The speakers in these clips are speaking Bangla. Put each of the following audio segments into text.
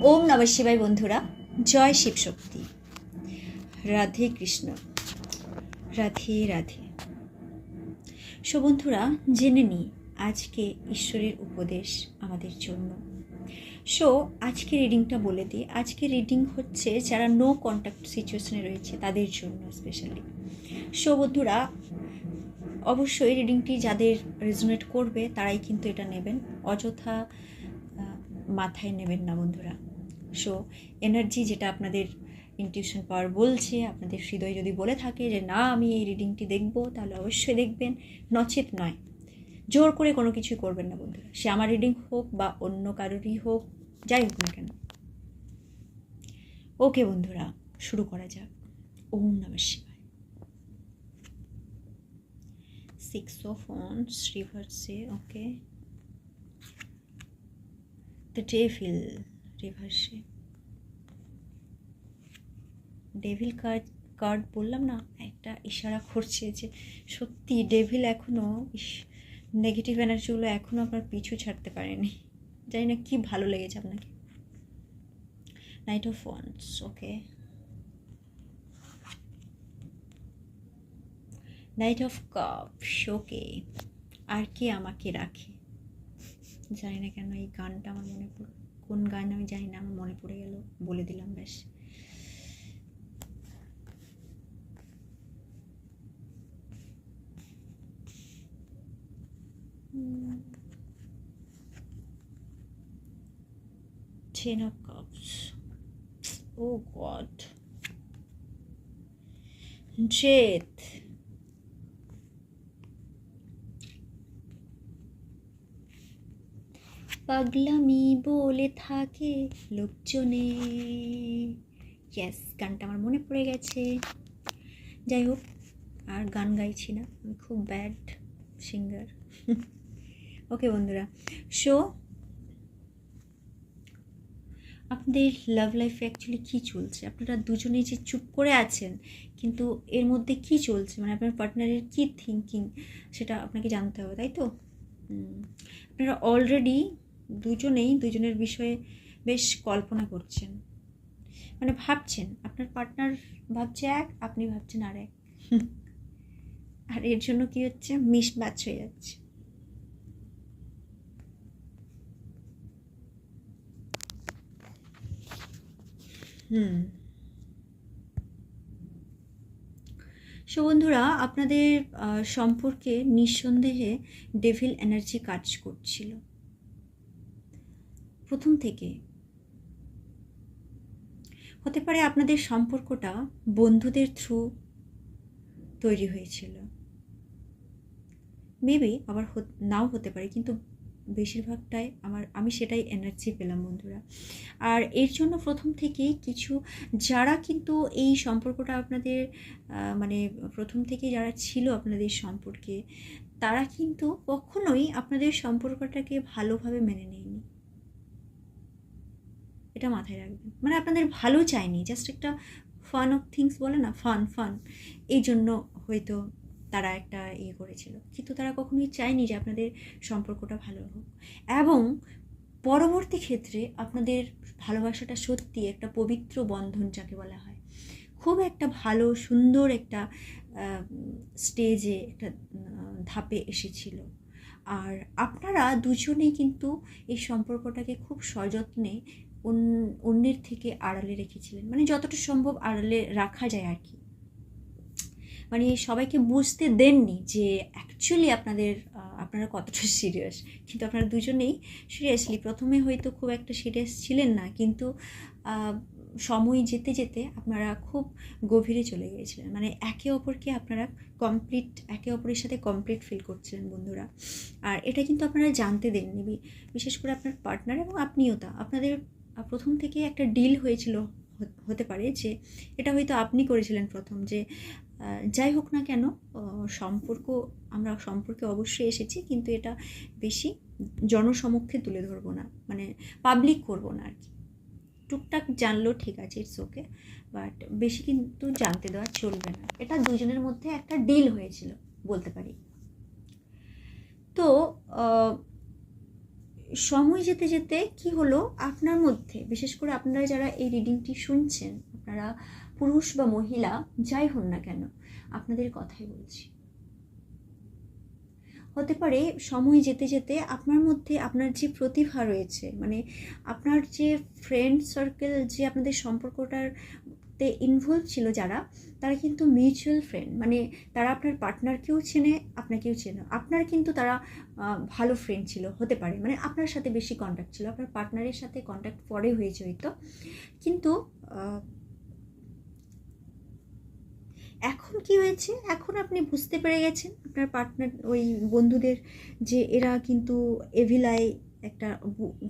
ওম নম শিবাই বন্ধুরা, জয় শিবশক্তি। রাধে কৃষ্ণ, রাধে রাধে। সো বন্ধুরা, জেনে নিই আজকে ঈশ্বরের উপদেশ আমাদের জন্য। সো আজকে রিডিংটা বলে দিই। আজকে রিডিং হচ্ছে যারা নো কন্ট্যাক্ট সিচুয়েশনে রয়েছে, তাদের জন্য স্পেশালি সো বন্ধুরা, অবশ্যই রিডিংটি যাদের রেজোনেট করবে, তারাই কিন্তু এটা নেবেন। অযথা মাথায় নেবেন না বন্ধুরা। সো এনার্জি যেটা আপনাদের ইনটিউশন পাওয়ার বলছে, আপনাদের হৃদয় যদি বলে থাকে যে, না, আমি এই রিডিংটি দেখব, তাহলে অবশ্যই দেখবেন, নচেত নয়। জোর করে কোনো কিছু করবেন না বন্ধুরা। সে আমার রিডিং হোক বা অন্য কারোরই হোক, যাই হোক না কেন। ওকে বন্ধুরা, শুরু করা যাক। ওম নমঃ শিবায়। Six of wands okay the day devil reverse devil card card বললাম না, একটা ইশারা করছে যে সত্যি ডেভিল এখনও নেগেটিভ এনার্জিগুলো এখনও আপনার পিছু ছাড়তে পারেনি। জানি না কি ভালো লেগেছে আপনাকে। Knight of wands okay knight of cup শোকে আর কে আমাকে রাখে? জানি না কেন এই গানটা আমার মনে পড়ে কোন গান আমি জানি না, আমার মনে পড়ে গেল, বলে দিলাম ব্যাস Ten of Cups. Oh God. পাগলামি বলে থাকে লোকজনে। ইয়েস গানটা আমার মনে পড়ে গেছে। যাই হোক, আর গান গাইছি না। আমি খুব ব্যাড সিঙ্গার ওকে বন্ধুরা শো আপনাদের লাভ লাইফে অ্যাকচুয়ালি কী চলছে? আপনারা দুজনেই যে চুপ করে আছেন, কিন্তু এর মধ্যে কি চলছে? মানে আপনার পার্টনারের কী থিঙ্কিং সেটা আপনাকে জানতে হবে, তাই তো? আপনারা অলরেডি দুজনেই দুজনের বিষয়ে বেশ কল্পনা করছেন। মানে ভাবছেন আপনার পার্টনার ভাবছে এক আপনি ভাবছেন আর এক। আর এর জন্য কি হচ্ছে? মিস ম্যাচ হয়ে যাচ্ছে। হুম। সো বন্ধুরা আপনাদের আহ, সম্পর্কে নিঃসন্দেহে ডেভিল এনার্জি কাজ করছিল। প্রথম থেকে। হতে পারে আপনাদের সম্পর্কটা বন্ধুদের থ্রু তৈরি হয়েছিল। মেবি আবার নাও হতে পারে, কিন্তু বেশিরভাগটাই আমার, আমি সেটাই এনার্জি পেলাম বন্ধুরা। আর এর জন্য প্রথম থেকেই কিছু, যারা কিন্তু এই সম্পর্কটা আপনাদের মানে প্রথম থেকে যারা ছিল আপনাদের সম্পর্কে, তারা কিন্তু কখনোই আপনাদের সম্পর্কটাকে ভালোভাবে মেনে নেয়নি। এটা মাথায় রাখবেন। মানে আপনাদের ভালো চায়নি জাস্ট একটা ফান অফ থিংস বলে না ফান ফান এই জন্য হয়তো তারা একটা ইয়ে করেছিল। কিন্তু তারা কখনোই চায়নি যে আপনাদের সম্পর্কটা ভালো হোক। এবং পরবর্তী ক্ষেত্রে আপনাদের ভালোবাসাটা সত্যি একটা পবিত্র বন্ধন যাকে বলা হয়। খুব একটা ভালো, সুন্দর একটা স্টেজে একটা ধাপে এসেছিল। আর আপনারা দুজনেই কিন্তু এই সম্পর্কটাকে খুব সযত্নে অন্যের থেকে আড়ালে রেখেছিলেন। মানে যতটা সম্ভব আড়ালে রাখা যায় আর কি। মানে সবাইকে বুঝতে দেননি যে অ্যাকচুয়ালি আপনাদের আপনারা কতটা সিরিয়াস কিন্তু আপনারা দুজনেই সিরিয়াসলি প্রথমে হয়তো খুব একটা সিরিয়াস ছিলেন না, কিন্তু সময় যেতে যেতে আপনারা খুব গভীরে চলে গিয়েছিলেন। মানে একে অপরকে আপনারা কমপ্লিট একে অপরের সাথে কমপ্লিট ফিল করছিলেন বন্ধুরা। আর এটা কিন্তু আপনারা জানতে দেননি। বিশেষ করে আপনার পার্টনার এবং আপনিও তা। আপনাদের প্রথম থেকে একটা ডিল হয়েছিল হতে- পারে যে এটা হয়তো আপনি করেছিলেন প্রথম যে যাই হোক না কেন সম্পর্ক, আমরা সম্পর্কে অবশ্যই এসেছি কিন্তু এটা বেশি জনসমক্ষে তুলে ধরবো না মানে পাবলিক করব না আর কি টুকটাক জানলো ঠিক আছে ইটস ওকে বাট বেশি কিন্তু জানতে দেওয়া চলবে না। এটা দুজনের মধ্যে একটা ডিল হয়েছিল, বলতে পারি। তো সময় যেতে যেতে কি হলো আপনার মধ্যে? বিশেষ করে আপনারা যারা এই রিডিংটি শুনছেন, আপনারা পুরুষ বা মহিলা, যাই হন না কেন, আপনাদের কথাই বলছি। হতে পারে সময় যেতে যেতে আপনার মধ্যে আপনার যে প্রতিভা রয়েছে মানে আপনার যে ফ্রেন্ড সার্কেল যে আপনাদের সম্পর্কটার তে ইনভলভ ছিল যারা, তারা কিন্তু মিউচুয়াল ফ্রেন্ড মানে তারা আপনার পার্টনারকেও চেনে, আপনাকেও চেনে। আপনার কিন্তু তারা ভালো ফ্রেন্ড ছিল, হতে পারে। মানে আপনার সাথে বেশি কন্ট্যাক্ট ছিল, আপনার পার্টনারের সাথে কন্ট্যাক্ট পরে হয়েছে হয়তো। কিন্তু এখন কি হয়েছে? এখন আপনি বুঝতে পেরে গেছেন, আপনার পার্টনার ওই বন্ধুদের যে এরা কিন্তু এভিলায় একটা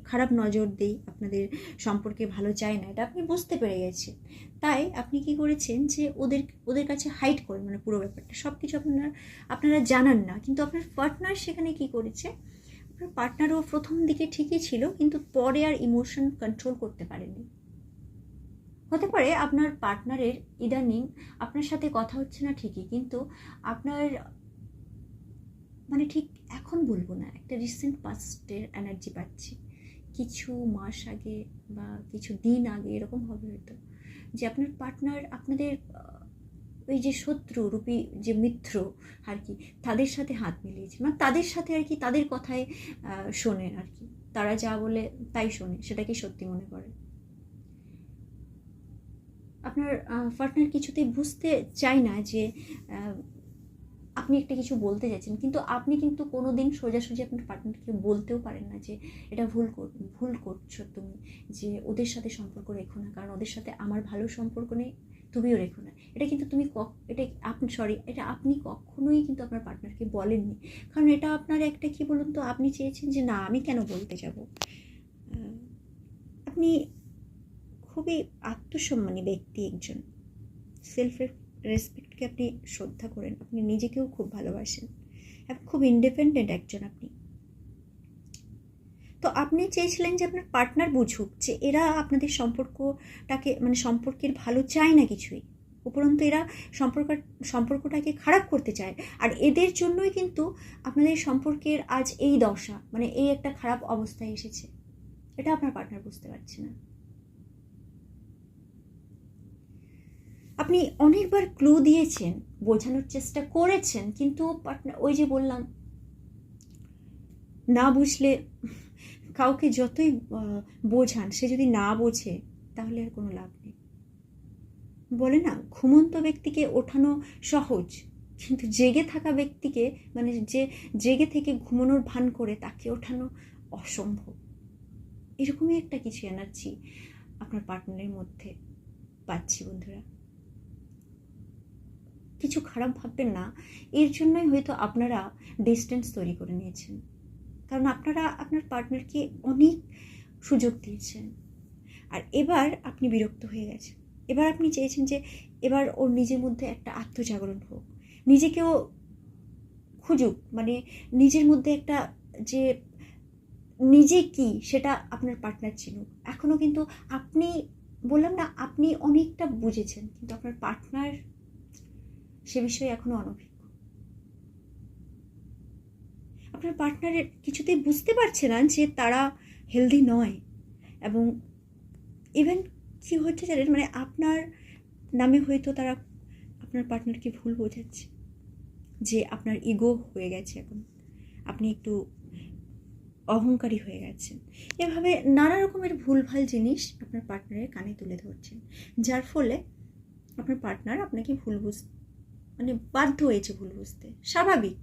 খারাপ নজর দেই, আপনাদের সম্পর্কে ভালো চায় না, এটা আপনি বুঝতে পেরে গেছেন। তাই আপনি কি করেছেন যে ওদের ওদের কাছে হাইড করেন মানে পুরো ব্যাপারটা সব কিছু আপনারা আপনারা জানান না, কিন্তু আপনার পার্টনার সেখানে কি করেছে? আপনার পার্টনারও প্রথম দিকে ঠিকই ছিল, কিন্তু পরে আর ইমোশন কন্ট্রোল করতে পারেনি হতে পারে আপনার পার্টনারের ইদানিং আপনার সাথে কথা হচ্ছে না ঠিকই, কিন্তু আপনার মানে ঠিক এখন বলব না, একটা রিসেন্ট পাস্টের এনার্জি পাচ্ছি। কিছু মাস আগে বা কিছু দিন আগে এরকম হবে হয়তো, যে আপনার পার্টনার আপনাদের ওই যে শত্রু রূপী যে মিত্র আর কি, তাদের সাথে হাত মিলিয়েছে। মানে তাদের সাথে আর কি তাদের কথায় শোনে আর কি। তারা যা বলে তাই শোনে, সেটাকে সত্যি মনে করে। আপনার পার্টনার কিছুতেই বুঝতে চায় না যে আপনি একটা কিছু বলতে যাচ্ছেন, কিন্তু আপনি কিন্তু কোনো দিন সোজাসুজি আপনার পার্টনারকে বলতেও পারেন না যে এটা ভুল কর, ভুল করছ তুমি, যে ওদের সাথে সম্পর্ক রেখো না, কারণ ওদের সাথে আমার ভালো সম্পর্ক নেই, তুমিও রেখো না। এটা কিন্তু তুমি কক, এটা আপনি সরি এটা আপনি কখনোই কিন্তু আপনার পার্টনারকে বলেননি। কারণ এটা আপনার একটা কি বলুন তো, আপনি চেয়েছেন যে না, আমি কেন বলতে যাব? আপনি খুবই আত্মসম্মানী ব্যক্তি একজন। সেলফ রেসপেক্টকে আপনি শ্রদ্ধা করেন, আপনি নিজেকেও খুব ভালোবাসেন। খুব ইন্ডিপেন্ডেন্ট একজন আপনি। তো আপনি চেয়েছিলেন যে আপনার পার্টনার বুঝুক যে এরা আপনাদের সম্পর্কটাকে মানে সম্পর্কের ভালো চায় না কিছুই। উপরন্তু এরা সম্পর্ক, সম্পর্কটাকে খারাপ করতে চায়। আর এদের জন্যই কিন্তু আপনাদের সম্পর্কের আজ এই দশা মানে এই একটা খারাপ অবস্থায় এসেছে। এটা আপনার পার্টনার বুঝতে পারছে না। আপনি অনেকবার ক্লু দিয়েছেন, বোঝানোর চেষ্টা করেছেন, কিন্তু পার্টনার ওই যে বললাম, না বুঝলে কাউকে যতই বোঝান, সে যদি না বোঝে, তাহলে আর কোনো লাভ নেই। বলে না, ঘুমন্ত ব্যক্তিকে ওঠানো সহজ, কিন্তু জেগে থাকা ব্যক্তিকে মানে যে জেগে থেকে ঘুমানোর ভান করে, তাকে ওঠানো অসম্ভব। এরকমই একটা কিছু এনার্জি আপনার পার্টনারের মধ্যে পাচ্ছি বন্ধুরা। কিছু খারাপ ভাববেন না। এর জন্যই হয়তো আপনারা ডিস্টেন্স তৈরি করে নিয়েছেন। কারণ আপনারা, আপনার পার্টনারকে অনেক সুযোগ দিয়েছেন। আর এবার আপনি বিরক্ত হয়ে গেছেন। এবার আপনি চেয়েছেন যে এবার ওর নিজের মধ্যে একটা আত্মজাগরণ হোক। নিজেকেও খুঁজুক। মানে নিজের মধ্যে একটা যে নিজে কি সেটা আপনার পার্টনার চিনুক। এখনও কিন্তু আপনি, বললাম না, আপনি অনেকটা বুঝেছেন। কিন্তু আপনার পার্টনার সে বিষয়ে এখনও অনভিজ্ঞ। আপনার পার্টনারের কিছুতেই বুঝতে পারছে না যে তারা হেলদি নয় এবং ইভেন কি হচ্ছে জানেন মানে আপনার নামে হয়তো তারা আপনার পার্টনারকে ভুল বোঝাচ্ছে, যে আপনার ইগো হয়ে গেছে এখন। আপনি একটু অহংকারী হয়ে গেছেন। এভাবে নানা রকমের ভুলভাল জিনিস আপনার পার্টনারের কানে তুলে ধরছেন, যার ফলে আপনার পার্টনার আপনাকে ভুল বুঝ মানে বাধ্য হয়েছে ভুল বুঝতে। স্বাভাবিক।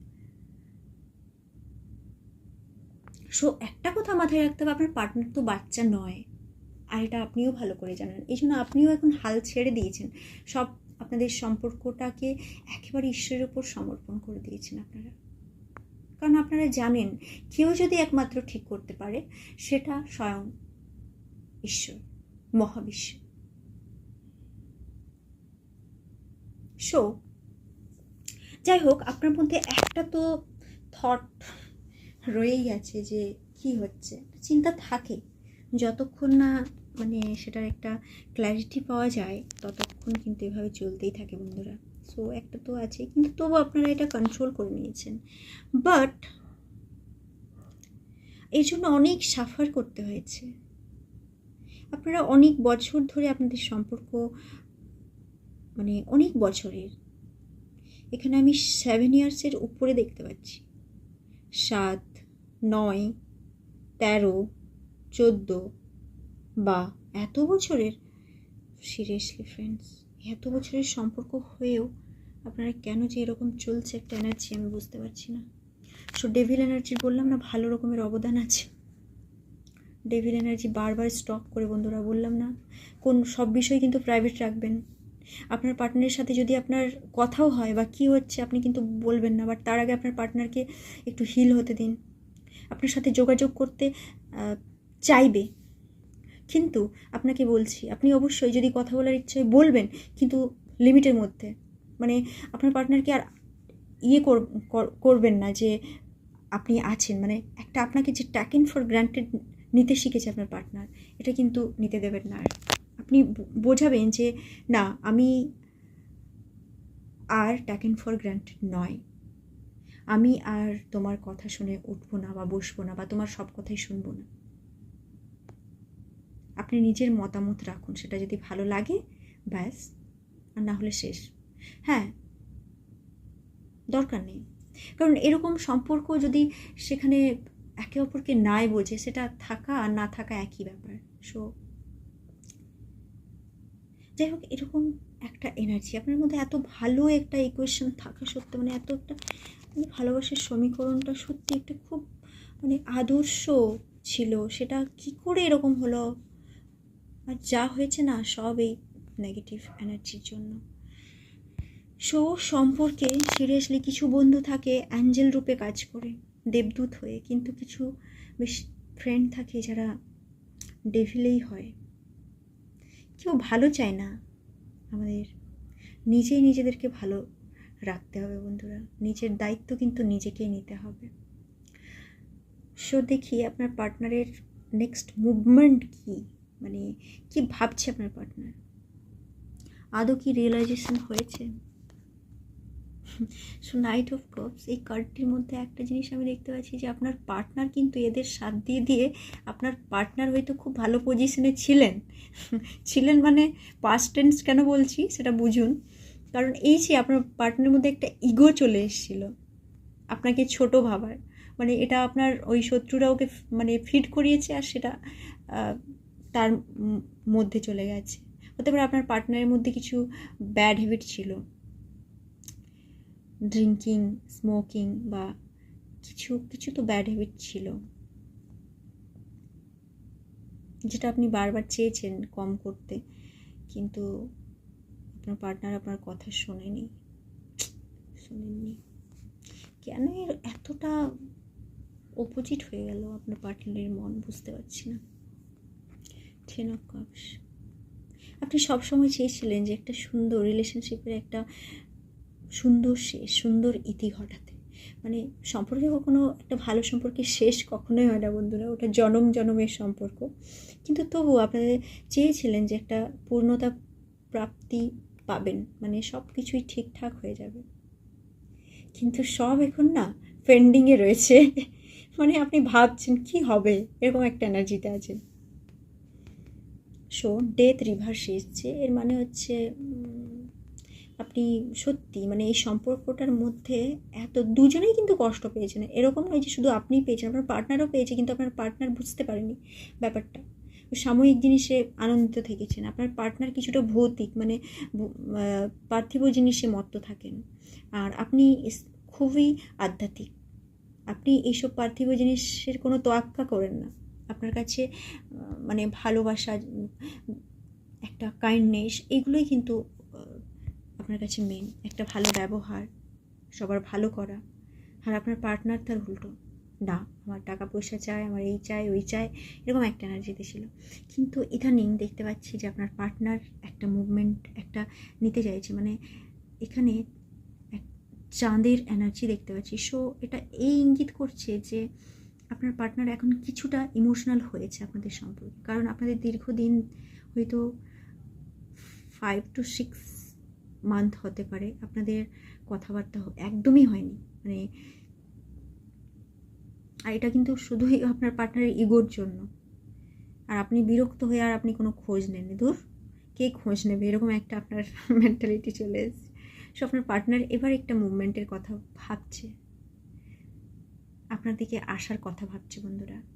সো একটা কথা মাথায় রাখতে হবে, আপনার পার্টনার তো বাচ্চা নয়। আর এটা আপনিও ভালো করে জানেন। এই জন্য আপনিও এখন হাল ছেড়ে দিয়েছেন। সব আপনাদের সম্পর্কটাকে একেবারে ঈশ্বরের উপর সমর্পণ করে দিয়েছেন আপনারা। কারণ আপনারা জানেন, কেউ যদি একমাত্র ঠিক করতে পারে, সেটা স্বয়ং ঈশ্বর, মহাবিশ্ব। সো যাই হোক, আপনার মধ্যে একটা তো থট রয়েই আছে যে কি হচ্ছে। চিন্তা থাকে। যতক্ষণ না মানে সেটার একটা ক্ল্যারিটি পাওয়া যায়, ততক্ষণ কিন্তু এভাবে চলতেই থাকে বন্ধুরা। সো একটা তো আছে, কিন্তু তবু আপনারা এটা কন্ট্রোল করে নিয়েছেন। বাট এই জন্য অনেক সাফার করতে হয়েছে। আপনারা অনেক বছর ধরে আপনাদের সম্পর্ক মানে অনেক বছরের। এখানে আমি সেভেন ইয়ার্সের উপরে দেখতে পাচ্ছি। সাত, নয়, তেরো, চোদ্দ, বা এত বছরের সিরিয়াসলি ফ্রেন্ডস এত বছরের সম্পর্ক হয়েও আপনারা কেন যে এরকম চলছে একটা এনার্জি আমি বুঝতে পারছি না। সো ডেভিল এনার্জির বললাম না, ভালো রকমের অবদান আছে। ডেভিল এনার্জি বারবার স্টপ করে বন্ধুরা, বললাম না। কোন, সব বিষয় কিন্তু প্রাইভেট রাখবেন। আপনার পার্টনারের সাথে যদি আপনার কথাও হয় বা কী হচ্ছে আপনি কিন্তু বলবেন না বাট তার আগে আপনার পার্টনারকে একটু হিল হতে দিন। আপনার সাথে যোগাযোগ করতে চাইবে। কিন্তু আপনাকে বলছি, আপনি অবশ্যই যদি কথা বলার ইচ্ছে বলবেন, কিন্তু লিমিটের মধ্যে। মানে আপনার পার্টনারকে আর ইয়ে কর- কর- করবেন না যে আপনি আছেন। মানে একটা আপনাকে যে ট্যাকেন ফর গ্রান্টেড নিতে শিখেছে আপনার পার্টনার এটা কিন্তু নিতে দেবেন না আর আপনি বোঝাবেন যে, না, আমি আর ট্যাকেন ফর গ্রান্টেড নয়। আমি আর তোমার কথা শুনে উঠবো না বা বসবো না বা তোমার সব কথাই শুনব না। আপনি নিজের মতামত রাখুন, সেটা যদি ভালো লাগে, ব্যাস, আর না হলে শেষ। হ্যাঁ দরকার নেই। কারণ এরকম সম্পর্ক যদি সেখানে একে অপরকে নাই বোঝে, সেটা থাকা আর না থাকা একই ব্যাপার। সো যাই হোক, এরকম একটা এনার্জি আপনার মধ্যে এত ভালো একটা ইকুয়েশন থাকা সত্ত্বেও মানে এত একটা মানে ভালোবাসার সমীকরণটা সত্যি একটা খুব মানে আদর্শ ছিল, সেটা কি করে এরকম হলো? আর যা হয়েছে না, সব এই নেগেটিভ এনার্জির জন্য। সো সম্পর্কে সিরিয়াসলি কিছু বন্ধু থাকে অ্যাঞ্জেল রূপে কাজ করে, দেবদূত হয়ে, কিন্তু কিছু বেশ ফ্রেন্ড থাকে যারা ডেভিলেই হয়। কেউ ভালো চায় না। আমাদের নিজেই নিজেদেরকে ভালো রাখতে হবে বন্ধুরা। নিজের দায়িত্ব কিন্তু নিজেকেই নিতে হবে। সো দেখি আপনার পার্টনারের নেক্সট মুভমেন্ট কী? মানে কি ভাবছে আপনার পার্টনার আদৌ কি রিয়েলাইজেশন হয়েছে? সো নাইট অফ কাপস এই কার্ডটির মধ্যে একটা জিনিস আমি দেখতে পাচ্ছি যে আপনার পার্টনার কিন্তু এদের সাথ দিয়ে দিয়ে আপনার পার্টনার হয়তো খুব ভালো পজিশনে ছিলেন। ছিলেন মানে পাস্ট টেন্স কেন বলছি সেটা বুঝুন। কারণ এই যে আপনার পার্টনারের মধ্যে একটা ইগো চলে এসেছিল, আপনাকে ছোট ভাবার। মানে এটা আপনার ওই শত্রুরা ওকে মানে ফিট করিয়েছে আর সেটা তার মধ্যে চলে গেছে। হতে পারে আপনার পার্টনারের মধ্যে কিছু ব্যাড হ্যাবিট ছিল। ড্রিঙ্কিং স্মোকিং বা কিছু কিছু তো ব্যাড হ্যাবিট ছিল। যেটা আপনি বারবার চেয়েছেন কম করতে, কিন্তু আপনার পার্টনার আপনার কথা শোনেনি। শোনেননি। কেন এর এতটা অপোজিট হয়ে গেল আপনার পার্টনারের মন? বুঝতে পারছি না। টেন কাপস আপনি সবসময় চেয়েছিলেন যে একটা সুন্দর রিলেশনশিপের একটা সুন্দর শেষ, সুন্দর ইতি ঘটাতে। মানে সম্পর্কে কখনো একটা ভালো সম্পর্কের শেষ কখনোই হয় না বন্ধুরা, ওটা জনম জনমের সম্পর্ক। কিন্তু তবু আপনাদের চেয়েছিলেন যে একটা পূর্ণতা প্রাপ্তি পাবেন মানে সব কিছুই ঠিকঠাক হয়ে যাবে। কিন্তু সব এখন না পেন্ডিংয়ে রয়েছে। মানে আপনি ভাবছেন, কি হবে? এরকম একটা এনার্জিতে আছেন। সো ডেথ রিভার্স এসছে। এর মানে হচ্ছে আপনি সত্যি মানে এই সম্পর্কটার মধ্যে এত দুজনেই কিন্তু কষ্ট পেয়েছেন। এরকম নয় যে শুধু আপনি পেয়েছেন, আপনার পার্টনারও পেয়েছে, কিন্তু আপনার পার্টনার বুঝতে পারেনি ব্যাপারটা। সাময়িক জিনিসে আনন্দিত থেকেছেন, আপনার পার্টনার কিছুটা ভৌতিক মানে পার্থিব জিনিসে মত্ত থাকেন। আর আপনি খুবই আধ্যাত্মিক। আপনি এইসব পার্থিব জিনিসের কোনো তোয়াক্কা করেন না। আপনার কাছে মানে ভালোবাসা, একটা কাইন্ডনেস এগুলোই কিন্তু আপনার কাছে মেন একটা ভালো ব্যবহার, সবার ভালো করা, আর আপনার পার্টনার তার উল্টো। না, আমার টাকা পয়সা চাই, আমার এই চাই, ওই চাই, এরকম একটা এনার্জিতে ছিল। কিন্তু ইদানিং দেখতে পাচ্ছি যে আপনার পার্টনার একটা মুভমেন্ট একটা নিতে চাইছে। মানে এখানে চাঁদের এনার্জি দেখতে পাচ্ছি। সো এটা এই ইঙ্গিত করছে যে আপনার পার্টনার এখন কিছুটা ইমোশনাল হয়েছে আপনাদের সম্পর্কে। কারণ আপনাদের দীর্ঘদিন হয়তো ফাইভ টু সিক্স মান্থ হতে পারে, আপনাদের কথাবার্তা একদমই হয়নি। মানে আর এটা কিন্তু শুধুই আপনার পার্টনারের ইগোর জন্য। আর আপনি বিরক্ত হয়ে আর আপনি কোনো খোঁজ নেন দূর কে খোঁজ নেবে? এরকম একটা আপনার মেন্টালিটি চলে এসেছে। সো আপনার পার্টনার এবার একটা মুভমেন্টের কথা ভাবছে। আপনার দিকে আসার কথা ভাবছে বন্ধুরা।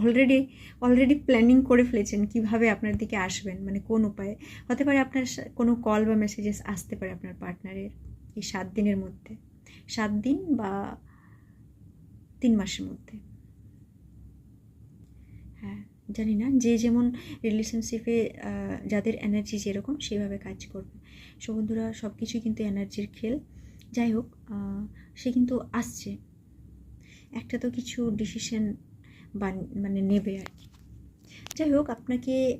অলরেডি অলরেডি প্ল্যানিং করে ফেলেছেন কীভাবে আপনার দিকে আসবেন মানে কোন উপায়ে? হতে পারে আপনার কোনো কল বা মেসেজেস আসতে পারে আপনার পার্টনারের এই সাত দিনের মধ্যে। সাত দিন বা তিন মাসের মধ্যে। হ্যাঁ জানি না, যে যেমন রিলেশনশিপে যাদের এনার্জি যেরকম সেভাবে কাজ করবে। সো বন্ধুরা সব কিছুই কিন্তু এনার্জির খেল। যাই হোক সে কিন্তু আসছে। একটা তো কিছু ডিসিশন বান মানে নেবে আর কি। যাই হোক, আপনাকে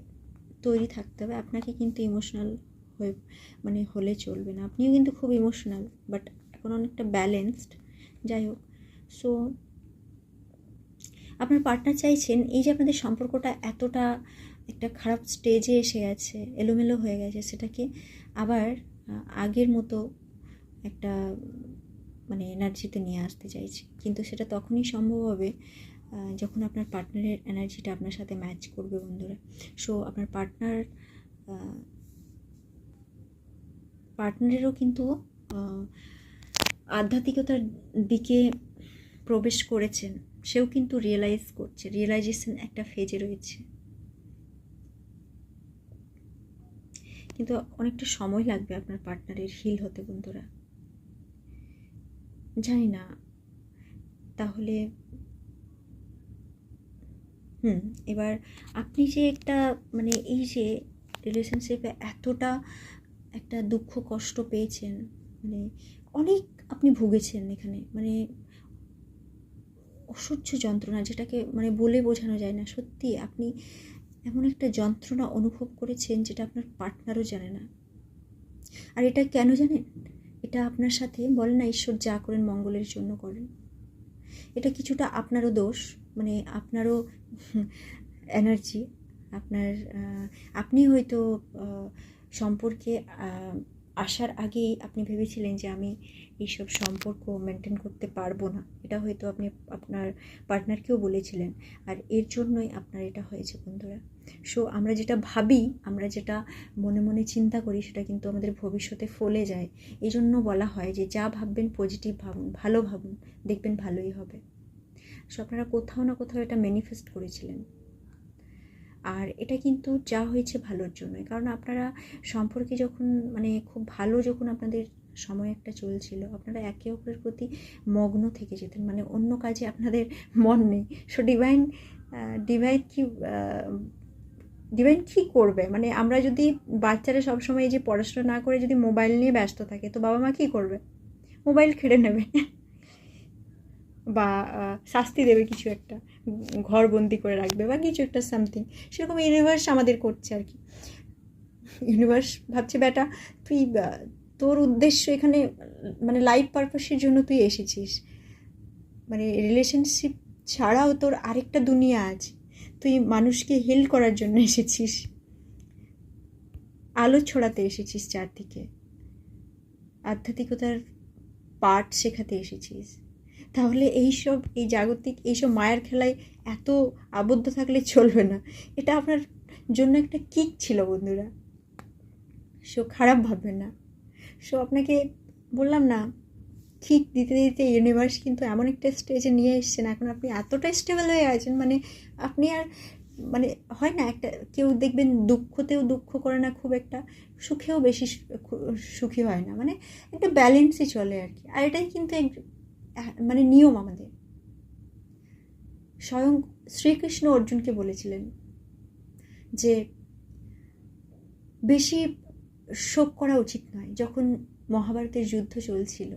তৈরি থাকতে হবে। আপনাকে কিন্তু ইমোশনাল হয়ে মানে হলে চলবে না। আপনিও কিন্তু খুব ইমোশনাল বাট এখন অনেকটা ব্যালেন্সড যাই হোক সো আপনার পার্টনার চাইছেন, এই যে আপনাদের সম্পর্কটা এতটা একটা খারাপ স্টেজে এসে গেছে, এলোমেলো হয়ে গেছে, সেটাকে আবার আগের মতো একটা মানে এনার্জিতে নিয়ে আসতে চাইছে। কিন্তু সেটা তখনই সম্ভব হবে যখন আপনার পার্টনারের এনার্জিটা আপনার সাথে ম্যাচ করবে বন্ধুরা। সো আপনার পার্টনার পার্টনারেরও কিন্তু আধ্যাত্মিকতার দিকে প্রবেশ করেছেন। সেও কিন্তু রিয়েলাইজ করছে রিয়েলাইজেশন একটা ফেজে রয়েছে। কিন্তু অনেকটা সময় লাগবে আপনার পার্টনারের হিল হতে বন্ধুরা। জানি না। তাহলে হুম, এবার আপনি যে একটা মানে এই যে রিলেশনশিপে এতটা একটা দুঃখ, কষ্ট পেয়েছেন মানে অনেক আপনি ভুগেছেন এখানে মানে অসহ্য যন্ত্রণা যেটাকে মানে বলে বোঝানো যায় না। সত্যি আপনি এমন একটা যন্ত্রণা অনুভব করেছেন যেটা আপনার পার্টনারও জানে না। আর এটা কেন জানেন? এটা আপনার সাথে বলে না, ঈশ্বর যা করেন মঙ্গলের জন্য করেন। এটা কিছুটা আপনারও দোষ। মানে আপনারও এনার্জি আপনার আপনি হয়তো সম্পর্কে আসার আগেই আপনি ভেবেছিলেন যে আমি এইসব সম্পর্ক মেনটেন করতে পারব না। এটা হয়তো আপনি আপনার পার্টনারকেও বলেছিলেন। আর এর জন্যই আপনার এটা হয়েছে বন্ধুরা। সো আমরা যেটা ভাবি, আমরা যেটা মনে মনে চিন্তা করি, সেটা কিন্তু আমাদের ভবিষ্যতে ফলে যায়। এই জন্য বলা হয় যে যা ভাববেন পজিটিভ ভাবুন, ভালো ভাবুন, দেখবেন ভালোই হবে। সো আপনারা কোথাও না কোথাও এটা ম্যানিফেস্ট করেছিলেন। আর এটা কিন্তু যা হয়েছে ভালোর জন্যই। কারণ আপনারা সম্পর্কে যখন মানে খুব ভালো যখন আপনাদের সময় একটা চলছিল, আপনারা একে অপরের প্রতি মগ্ন থেকে যেতেন। মানে অন্য কাজে আপনাদের মন নেই। সো ডিভাইন ডিভাইন কি ডিভাইন কী করবে? মানে আমরা যদি বাচ্চারা সবসময় এই যে পড়াশোনা না করে যদি মোবাইল নিয়ে ব্যস্ত থাকে, তো বাবা মা কী করবে? মোবাইল খেড়ে নেবে। বা শাস্তি দেবে কিছু একটা ঘর বন্দি করে রাখবে বা কিছু একটা সামথিং সেরকম ইউনিভার্স আমাদের করছে আর কি। ইউনিভার্স ভাবছে, বেটা, তুই তোর উদ্দেশ্য এখানে মানে লাইফ পারপাসের জন্য তুই এসেছিস। মানে রিলেশনশিপ ছাড়াও তোর আরেকটা দুনিয়া আছে। তুই মানুষকে হেল করার জন্য এসেছিস। আলো ছড়াতে এসেছিস চারদিকে। আধ্যাত্মিকতার পাঠ শেখাতে এসেছিস। তাহলে এইসব, এই জাগতিক, এইসব মায়ের খেলায় এত আবদ্ধ থাকলে চলবে না। এটা আপনার জন্য একটা কিক ছিল বন্ধুরা। সো খারাপ ভাববেন না। সো আপনাকে বললাম না কিক দিতে দিতে ইউনিভার্স কিন্তু এমন একটা স্টেজে নিয়ে এসছেন। এখন আপনি এতটা স্টেবল হয়ে আছেন মানে আপনি আর মানে হয় না, একটা কেউ দেখবেন দুঃখতেও দুঃখ করে না খুব একটা, সুখেও বেশি সুখী হয় না। মানে একটা ব্যালেন্সই চলে আর কি। আর এটাই কিন্তু মানে নিয়ম আমাদের। স্বয়ং শ্রীকৃষ্ণ অর্জুনকে বলেছিলেন যে, বেশি শোক করা উচিত নয়। যখন মহাভারতের যুদ্ধ চলছিল,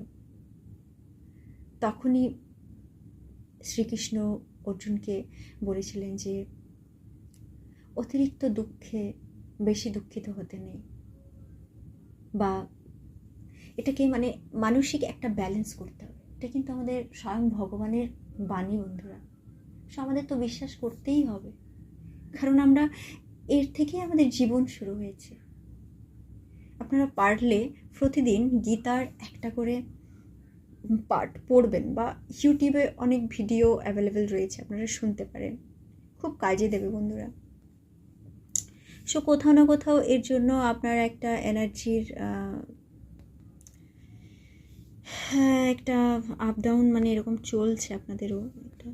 তখনই শ্রীকৃষ্ণ অর্জুনকে বলেছিলেন যে, অতিরিক্ত দুঃখে বেশি দুঃখিত হতে নেই। বা এটাকে মানে মানসিক একটা ব্যালেন্স করতে হবে। এটা কিন্তু আমাদের স্বয়ং ভগবানের বাণী, বন্ধুরা। সো আমাদের তো বিশ্বাস করতেই হবে। কারণ আমরা এর থেকেই আমাদের জীবন শুরু হয়েছে। আপনারা পারলে প্রতিদিন গীতার একটা করে পাঠ পড়বেন বা ইউটিউবে অনেক ভিডিও অ্যাভেলেবেল রয়েছে, আপনারা শুনতে পারেন। খুব কাজে দেবে, বন্ধুরা। সো কোথাও না কোথাও এর জন্য আপনার একটা এনার্জির হ্যাঁ একটা আপ ডাউন মানে এরকম চলছে আপনাদেরও একটা।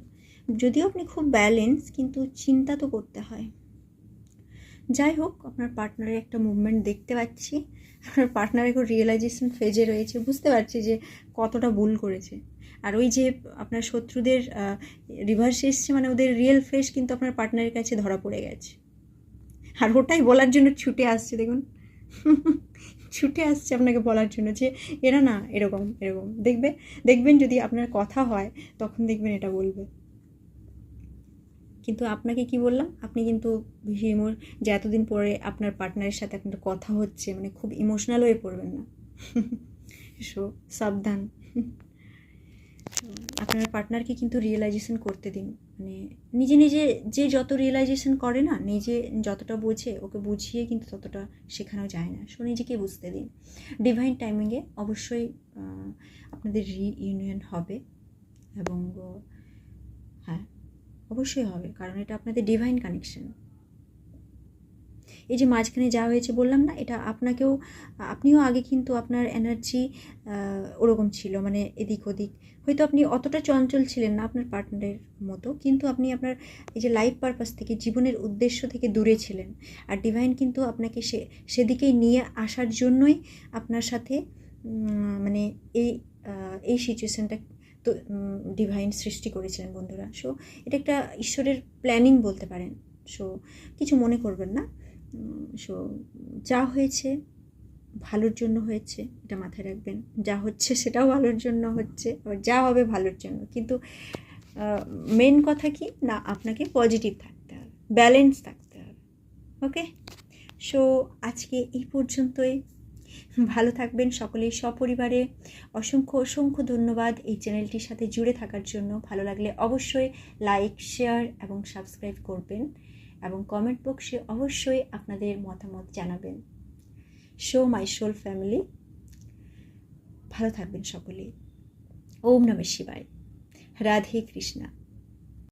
যদিও আপনি খুব ব্যালেন্স কিন্তু চিন্তা তো করতে হয়। যাই হোক, আপনার পার্টনারের একটা মুভমেন্ট দেখতে পাচ্ছি। আপনার পার্টনার এখন রিয়েলাইজেশন ফেজে রয়েছে। বুঝতে পারছি যে কতটা ভুল করেছে। আর ওই যে আপনার শত্রুদের রিভার্স এসছে মানে ওদের রিয়েল ফেস কিন্তু আপনার পার্টনারের কাছে ধরা পড়ে গেছে। আর ওটাই বলার জন্য ছুটে আসছে, দেখুন। ছুটে আসছে আপনাকে বলার জন্য যে, এরা না এরকম এরকম। দেখবে, দেখবেন যদি আপনার কথা হয়, তখন দেখবেন এটা বলবে। কিন্তু আপনাকে কি বললাম? আপনি কিন্তু বেশি ইমো যে এতদিন পরে আপনার পার্টনারের সাথে আপনার কথা হচ্ছে মানে খুব ইমোশনাল হয়ে পড়বেন না। সো সাবধান। আপনার পার্টনারকে কিন্তু রিয়েলাইজেশন করতে দিন। মানে নিজে নিজে যে যত রিয়েলাইজেশন করে না, নিজে যতটা বোঝে, ওকে বুঝিয়ে কিন্তু ততটা শেখানো যায় না। সো নিজেকে বুঝতে দিন। ডিভাইন টাইমিংয়ে অবশ্যই আপনাদের রি ইউনিয়ন হবে এবং হ্যাঁ অবশ্যই হবে, কারণ এটা আপনাদের ডিভাইন কানেকশন এই যে মাঝখানে যা হয়েছে বললাম না, এটা আপনাকেও, আপনিও আগে কিন্তু আপনার এনার্জি ওরকম ছিল মানে এদিক ওদিক। হয়তো আপনি অতটা চঞ্চল ছিলেন না আপনার পার্টনারের মতো, কিন্তু আপনি আপনার এই যে লাইফ পারপাস থেকে, জীবনের উদ্দেশ্য থেকে দূরে ছিলেন। আর ডিভাইন কিন্তু আপনাকে সে, সেদিকেই নিয়ে আসার জন্যই আপনার সাথে মানে এই এই সিচুয়েশানটা তো ডিভাইন সৃষ্টি করেছিলেন বন্ধুরা। সো এটা একটা ঈশ্বরের প্ল্যানিং বলতে পারেন। সো কিছু মনে করবেন না। সো, যা হয়েছে ভালোর জন্য হয়েছে, এটা মাথায় রাখবেন। যা হচ্ছে সেটাও ভালোর জন্য হচ্ছে, আবার যা হবে ভালোর জন্য। কিন্তু মেন কথা কি? না, আপনাকে পজিটিভ থাকতে হবে ব্যালেন্স থাকতে হবে ওকে সো আজকে এই পর্যন্তই। ভালো থাকবেন সকলেই সপরিবারে। অসংখ্য অসংখ্য ধন্যবাদ এই চ্যানেলটির সাথে জুড়ে থাকার জন্য। ভালো লাগলে অবশ্যই লাইক শেয়ার এবং সাবস্ক্রাইব করবেন। এবং কমেন্ট বক্সে অবশ্যই আপনাদের মতামত জানাবেন। শো মাই সোল ফ্যামিলি ভালো থাকবেন সকলেই। ওম নমঃ শিবায়। রাধে কৃষ্ণা।